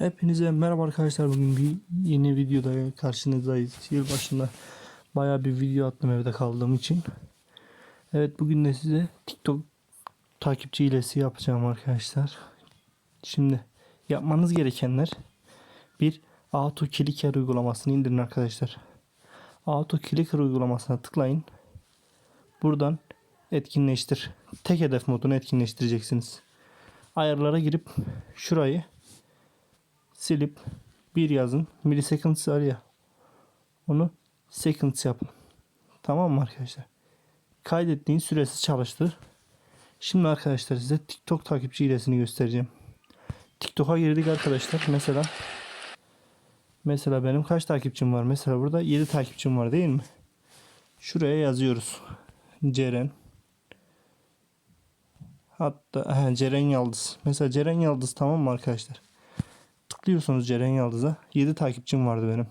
Hepinize merhaba arkadaşlar. Bugün bir yeni videoda karşınızdayız. Yılbaşında baya bir video attım evde kaldığım için. Evet bugün de size TikTok takipçi hilesi yapacağım arkadaşlar. Şimdi yapmanız gerekenler bir Auto Clicker uygulamasını indirin arkadaşlar. Auto Clicker uygulamasına tıklayın. Buradan etkinleştir. Tek hedef modunu etkinleştireceksiniz. Ayarlara girip şurayı silip bir yazın. Milliseconds var ya. Onu seconds yapın. Tamam mı arkadaşlar? Kaydettiğin süresi çalıştır. Şimdi arkadaşlar size TikTok takipçi hilesini göstereceğim. TikTok'a girdik arkadaşlar. Mesela mesela benim kaç takipçim var? Mesela burada 7 takipçim var değil mi? Şuraya yazıyoruz. Ceren. Hatta he, Ceren Yıldız. Mesela Ceren Yıldız tamam mı arkadaşlar? Tıklıyorsunuz Ceren Yıldız'a. 7 takipçim vardı benim.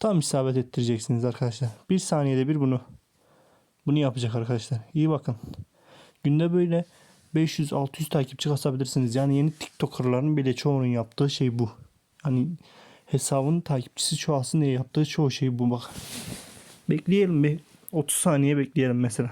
Tam isabet ettireceksiniz arkadaşlar. Bir saniyede bir bunu bunu yapacak arkadaşlar. İyi bakın. Günde böyle 500-600 takipçi kasabilirsiniz. Yani yeni TikToker'ların bile çoğunun yaptığı şey bu. Hani hesabın takipçisi çoğalsın diye yaptığı çoğu şey bu bak. Bekleyelim bir 30 saniye bekleyelim mesela.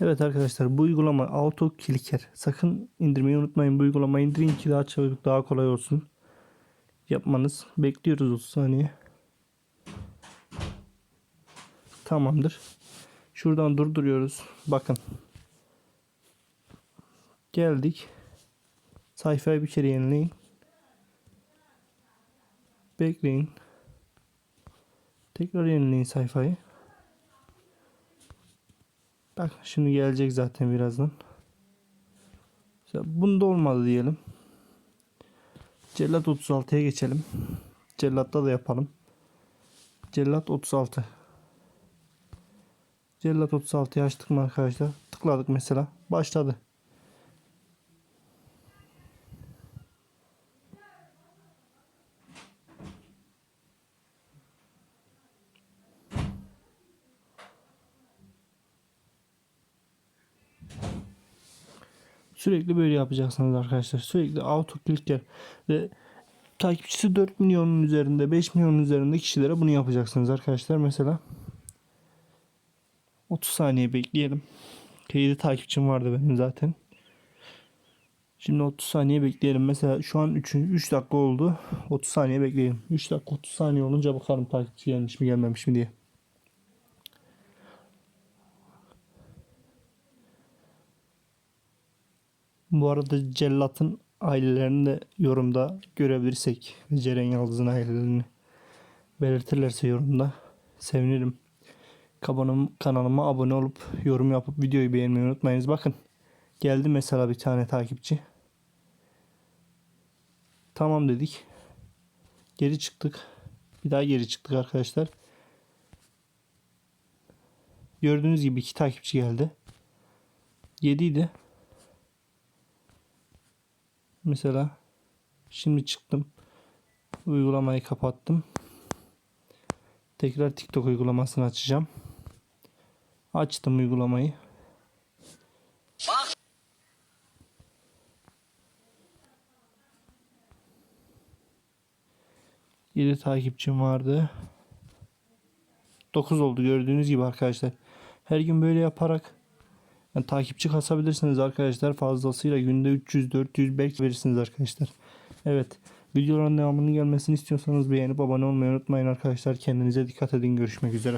Evet arkadaşlar bu uygulama Auto Clicker. Sakın indirmeyi unutmayın. Bu uygulamayı indirin ki daha çabuk daha kolay olsun. Yapmanız. Bekliyoruz 30 saniye. Tamamdır. Şuradan durduruyoruz. Bakın. Geldik. Sayfayı bir kere yenileyin. Bekleyin. Tekrar yenileyin sayfayı. Bak şimdi gelecek zaten birazdan. Bunda olmadı diyelim. Cellat 36'ya geçelim. Cellatta da yapalım. Cellat 36. Cellat 36'yı açtık mı arkadaşlar? Tıkladık mesela. Başladı. Sürekli böyle yapacaksınız arkadaşlar. Sürekli auto clicker ve takipçisi 4 milyonun üzerinde 5 milyonun üzerinde kişilere bunu yapacaksınız arkadaşlar. Mesela 30 saniye bekleyelim. 7 takipçim vardı benim zaten. Şimdi 30 saniye bekleyelim. Mesela şu an 3, 3 dakika oldu. 30 saniye bekleyelim. 3 dakika 30 saniye olunca bakalım takipçi gelmiş mi gelmemiş mi diye. Bu arada Cellat'ın ailelerini de yorumda görebilirsek Ceren Yıldız'ın ailelerini belirtirlerse yorumda sevinirim. Kanalıma, kanalıma abone olup yorum yapıp videoyu beğenmeyi unutmayınız. Bakın geldi mesela bir tane takipçi. Tamam dedik. Geri çıktık. Bir daha geri çıktık arkadaşlar. Gördüğünüz gibi iki takipçi geldi. 7 idi. Mesela şimdi çıktım. Uygulamayı kapattım. Tekrar TikTok uygulamasını açacağım. Açtım uygulamayı. Yedi takipçim vardı. 9 oldu gördüğünüz gibi arkadaşlar. Her gün böyle yaparak yani takipçi kasabilirsiniz arkadaşlar. Fazlasıyla günde 300-400 belki verirsiniz arkadaşlar. Evet. Videoların devamının gelmesini istiyorsanız beğenip abone olmayı unutmayın arkadaşlar. Kendinize dikkat edin. Görüşmek üzere.